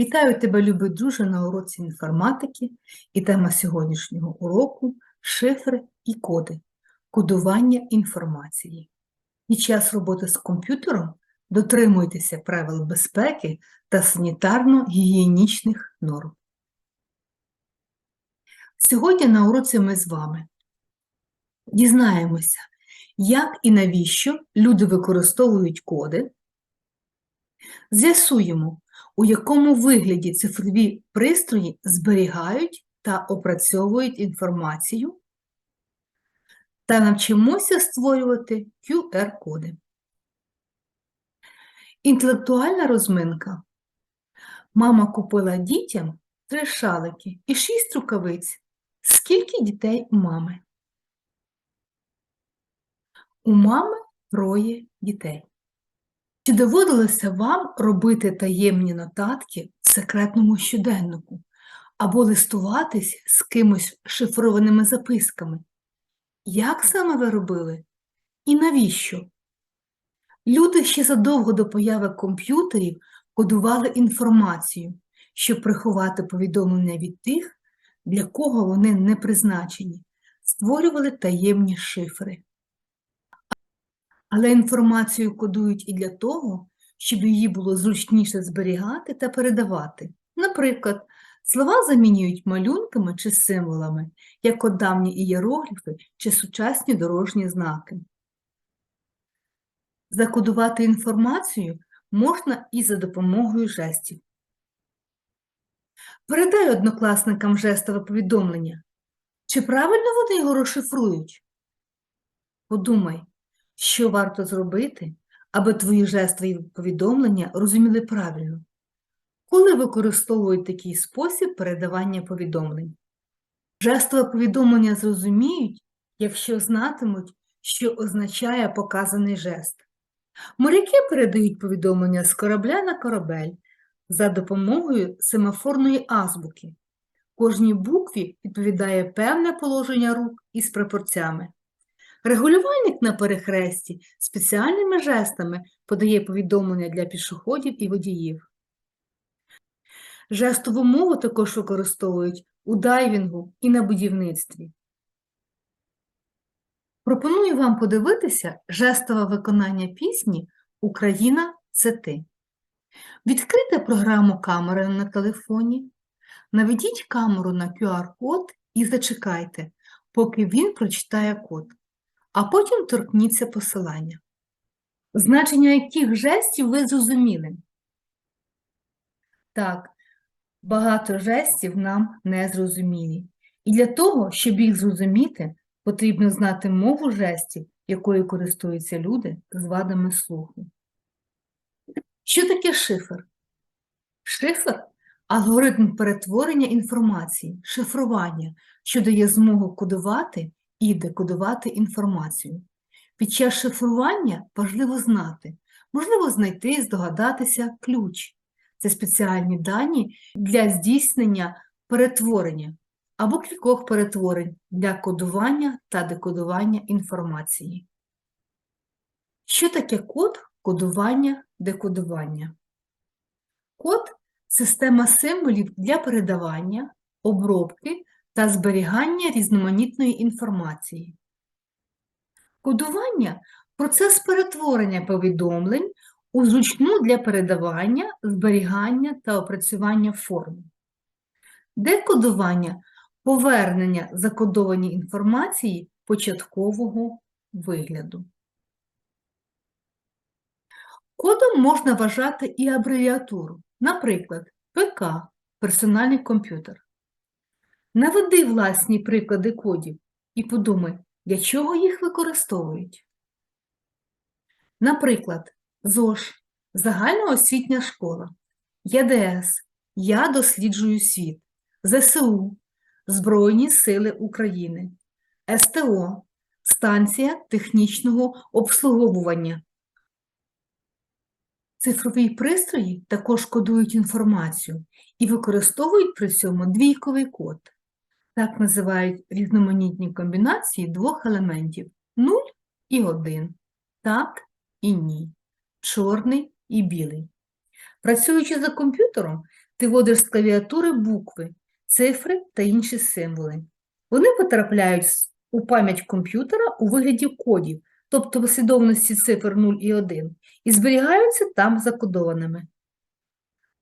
Вітаю тебе, любий друже, на уроці інформатики і тема сьогоднішнього уроку шифри і коди, кодування інформації. Під час роботи з комп'ютером дотримуйтеся правил безпеки та санітарно-гігієнічних норм. Сьогодні на уроці ми з вами дізнаємося, як і навіщо люди використовують коди, з'ясуємо, у якому вигляді цифрові пристрої зберігають та опрацьовують інформацію, та навчимося створювати QR-коди. Інтелектуальна розминка. Мама купила дітям три шалики і шість рукавиць. Скільки дітей у мами? У мами троє дітей. Чи доводилося вам робити таємні нотатки в секретному щоденнику або листуватись з кимось шифрованими записками? Як саме ви робили? І навіщо? Люди ще задовго до появи комп'ютерів кодували інформацію, щоб приховати повідомлення від тих, для кого вони не призначені, створювали таємні шифри. Але інформацію кодують і для того, щоб її було зручніше зберігати та передавати. Наприклад, слова замінюють малюнками чи символами, як от давні ієрогліфи чи сучасні дорожні знаки. Закодувати інформацію можна і за допомогою жестів. Передай однокласникам жестове повідомлення. Чи правильно вони його розшифрують? Подумай, що варто зробити, аби твої жестові повідомлення розуміли правильно? Коли використовують такий спосіб передавання повідомлень? Жестове повідомлення зрозуміють, якщо знатимуть, що означає показаний жест. Моряки передають повідомлення з корабля на корабель за допомогою семафорної азбуки. Кожній букві відповідає певне положення рук із пропорцями. Регулювальник на перехресті спеціальними жестами подає повідомлення для пішоходів і водіїв. Жестову мову також використовують у дайвінгу і на будівництві. Пропоную вам подивитися жестове виконання пісні Україна це ти. Відкрийте програму камери на телефоні, наведіть камеру на QR-код і зачекайте, поки він прочитає код, а потім торкніться посилання. Значення яких жестів ви зрозуміли? Так, багато жестів нам не зрозумілі. І для того, щоб їх зрозуміти, потрібно знати мову жестів, якою користуються люди з вадами слуху. Що таке шифр? Шифр алгоритм перетворення інформації, шифрування, що дає змогу кодувати і декодувати інформацію. Під час шифрування важливо знати, можливо знайти здогадатися ключ. Це спеціальні дані для здійснення перетворення або кількох перетворень для кодування та декодування інформації. Що таке код, кодування, декодування? Код система символів для передавання, обробки та зберігання різноманітної інформації. Кодування процес перетворення повідомлень у зручну для передавання, зберігання та опрацювання форму. Декодування повернення закодованій інформації початкового вигляду. Кодом можна вважати і абревіатуру, наприклад, ПК персональний комп'ютер. Наведи власні приклади кодів і подумай, для чого їх використовують. Наприклад, ЗОЖ загальноосвітня школа, ЄДС Я досліджую світ, ЗСУ Збройні Сили України, СТО Станція технічного обслуговування. Цифрові пристрої також кодують інформацію і використовують при цьому двійковий код. Так називають різноманітні комбінації двох елементів 0 і 1, так і ні, чорний і білий. Працюючи за комп'ютером, ти вводиш з клавіатури букви, цифри та інші символи. Вони потрапляють у пам'ять комп'ютера у вигляді кодів, тобто послідовності цифр 0 і 1, і зберігаються там закодованими.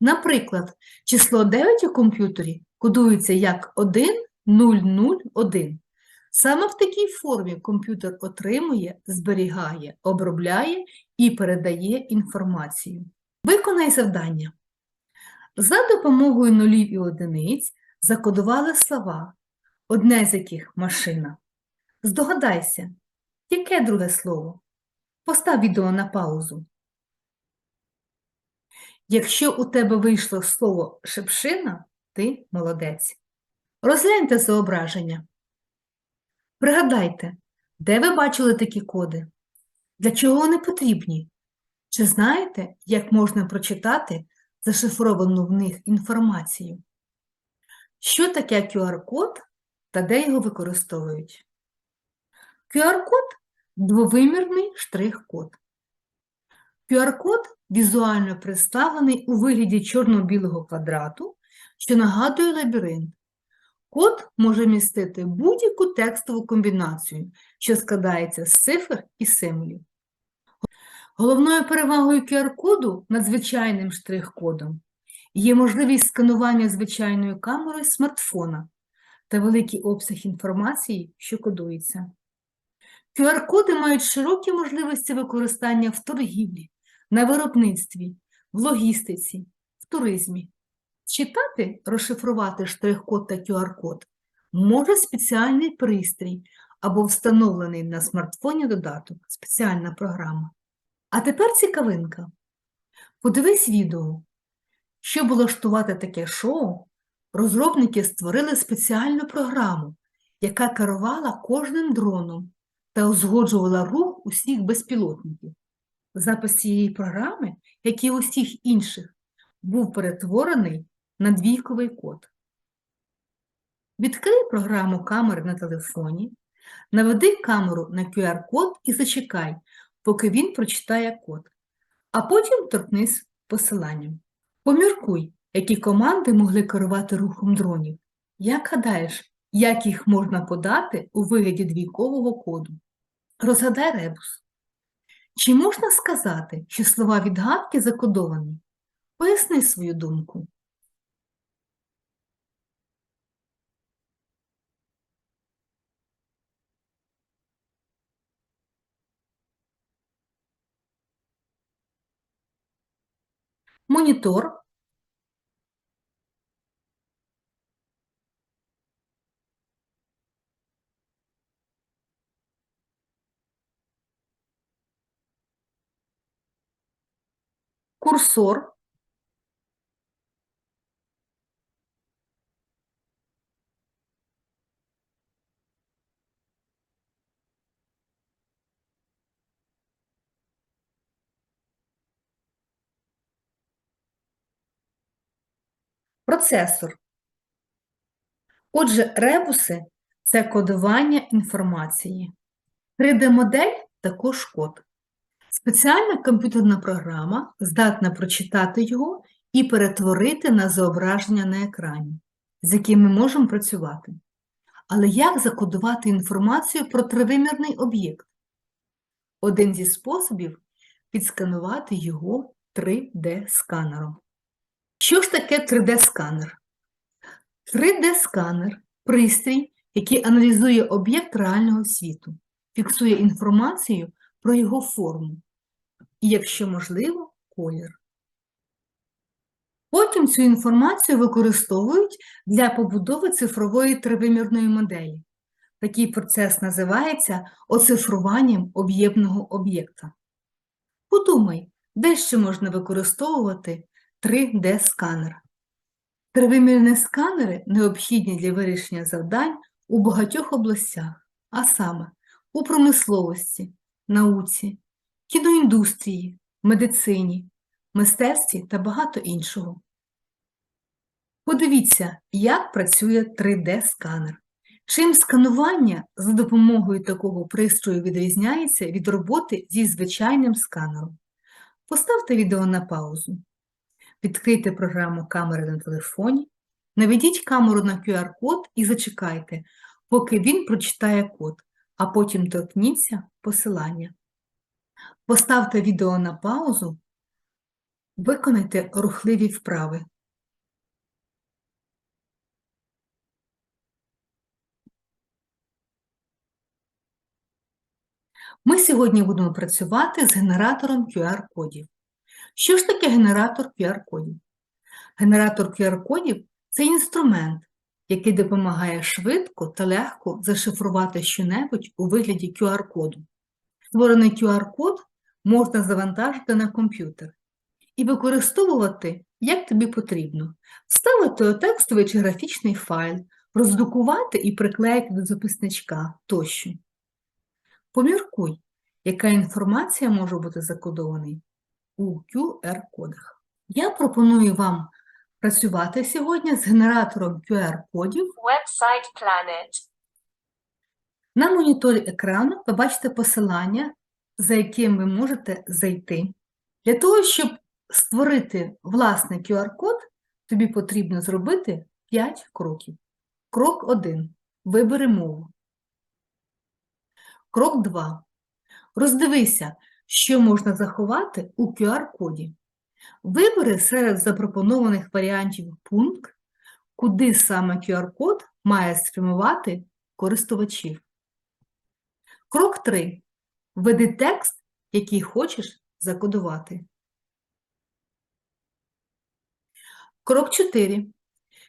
Наприклад, число 9 у комп'ютері кодується як 1001. Саме в такій формі комп'ютер отримує, зберігає, обробляє і передає інформацію. Виконай завдання. За допомогою нулів і одиниць закодували слова, одне з яких машина. Здогадайся, яке друге слово? Постав відео на паузу. Якщо у тебе вийшло слово шепшина, ти молодець. Розгляньте зображення. Пригадайте, де ви бачили такі коди? Для чого вони потрібні? Чи знаєте, як можна прочитати зашифровану в них інформацію? Що таке QR-код та де його використовують? QR-код – двовимірний штрих-код. QR-код візуально представлений у вигляді чорно-білого квадрату, що нагадує лабіринт. Код може містити будь-яку текстову комбінацію, що складається з цифр і символів. Головною перевагою QR-коду над звичайним штрих-кодом є можливість сканування звичайною камерою смартфона та великий обсяг інформації, що кодується. QR-коди мають широкі можливості використання в торгівлі, на виробництві, в логістиці, в туризмі. Читати, розшифрувати штрих-код та QR-код може спеціальний пристрій або встановлений на смартфоні додаток, спеціальна програма. А тепер цікавинка. Подивись відео. Щоб влаштувати таке шоу, розробники створили спеціальну програму, яка керувала кожним дроном та узгоджувала рух усіх безпілотників. Запис цієї програми, як і усіх інших, був перетворений на двійковий код. Відкрий програму камери на телефоні, наведи камеру на QR-код і зачекай, поки він прочитає код, а потім торкнись посиланням. Поміркуй, які команди могли керувати рухом дронів. Як гадаєш, як їх можна подати у вигляді двійкового коду? Розгадай ребус. Чи можна сказати, що слова відгадки закодовані? Поясни свою думку. монитор, курсор, процесор. Отже, ребуси – це кодування інформації. 3D-модель також код. Спеціальна комп'ютерна програма здатна прочитати його і перетворити на зображення на екрані, з яким ми можемо працювати. Але як закодувати інформацію про тривимірний об'єкт? Один зі способів – підсканувати його 3D-сканером. Що ж таке 3D-сканер? 3D-сканер – пристрій, який аналізує об'єкт реального світу, фіксує інформацію про його форму і, якщо можливо, колір. Потім цю інформацію використовують для побудови цифрової тривимірної моделі. Такий процес називається оцифруванням об'ємного об'єкта. Подумай, де ще можна використовувати 3D-сканер. Тривимірні сканери необхідні для вирішення завдань у багатьох областях, а саме у промисловості, науці, кіноіндустрії, медицині, мистецтві та багато іншого. Подивіться, як працює 3D-сканер. Чим сканування за допомогою такого пристрою відрізняється від роботи зі звичайним сканером. Поставте відео на паузу. Відкрийте програму камери на телефоні, наведіть камеру на QR-код і зачекайте, поки він прочитає код, а потім торкніться посилання. Поставте відео на паузу, виконайте рухливі вправи. Ми сьогодні будемо працювати з генератором QR-кодів. Що ж таке генератор QR-кодів? Генератор QR-кодів це інструмент, який допомагає швидко та легко зашифрувати щонебудь у вигляді QR-коду. Створений QR-код можна завантажити на комп'ютер і використовувати як тобі потрібно, вставити у текстовий чи графічний файл, роздрукувати і приклеїти до записничка тощо. Поміркуй, яка інформація може бути закодована у QR-кодах. Я пропоную вам працювати сьогодні з генератором QR-кодів. Website Planet. На моніторі екрану ви бачите посилання, за яким ви можете зайти. Для того, щоб створити власний QR-код, тобі потрібно зробити 5 кроків. Крок 1. Вибери мову. Крок 2. Роздивися, що можна заховати у QR-коді. Вибери серед запропонованих варіантів пункт, куди саме QR-код має спрямувати користувачів. Крок 3. Введи текст, який хочеш закодувати. Крок 4.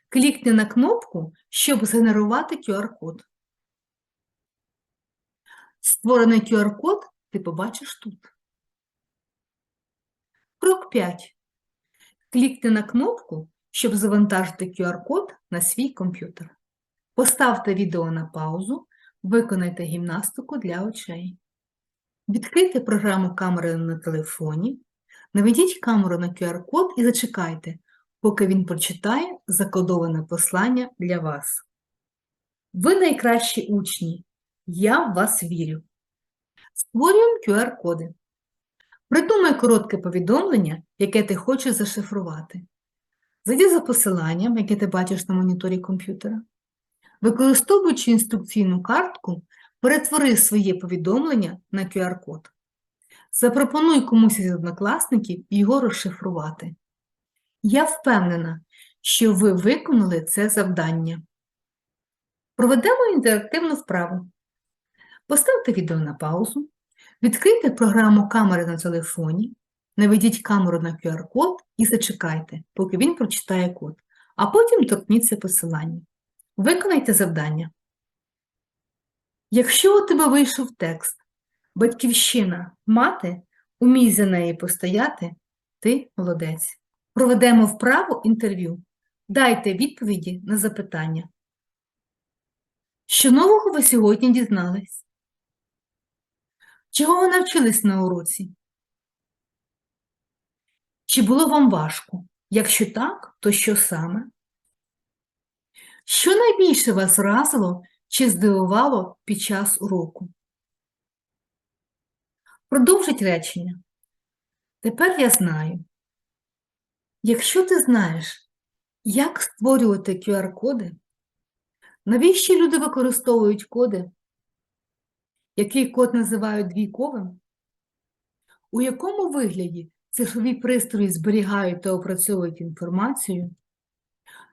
Клікни на кнопку, щоб згенерувати QR-код. Створений QR-код ти побачиш тут. Крок 5. Клікни на кнопку, щоб завантажити QR-код на свій комп'ютер. Поставте відео на паузу, виконайте гімнастику для очей. Відкрийте програму камери на телефоні, наведіть камеру на QR-код і зачекайте, поки він прочитає закодоване послання для вас. Ви найкращі учні. Я в вас вірю. Створюємо QR-коди. Придумай коротке повідомлення, яке ти хочеш зашифрувати. Зайди за посиланням, яке ти бачиш на моніторі комп'ютера. Використовуючи інструкційну картку, перетвори своє повідомлення на QR-код. Запропонуй комусь із однокласників його розшифрувати. Я впевнена, що ви виконали це завдання. Проведемо інтерактивну вправу. Поставте відео на паузу, відкрийте програму камери на телефоні, наведіть камеру на QR-код і зачекайте, поки він прочитає код, а потім торкніться посилання. Виконайте завдання. Якщо у тебе вийшов текст Батьківщина мати, умій за неї постояти, ти молодець. Проведемо вправу інтерв'ю. Дайте відповіді на запитання. Що нового ви сьогодні дізнались? Чого ви навчились на уроці? Чи було вам важко? Якщо так, то що саме? Що найбільше вас вразило чи здивувало під час уроку? Продовжить речення. Тепер я знаю. Якщо ти знаєш, як створювати QR-коди, навіщо люди використовують коди, який код називають двійковим, у якому вигляді цифрові пристрої зберігають та опрацьовують інформацію,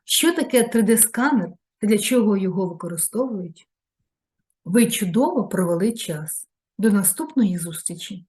що таке 3D-сканер та для чого його використовують, ви чудово провели час. До наступної зустрічі!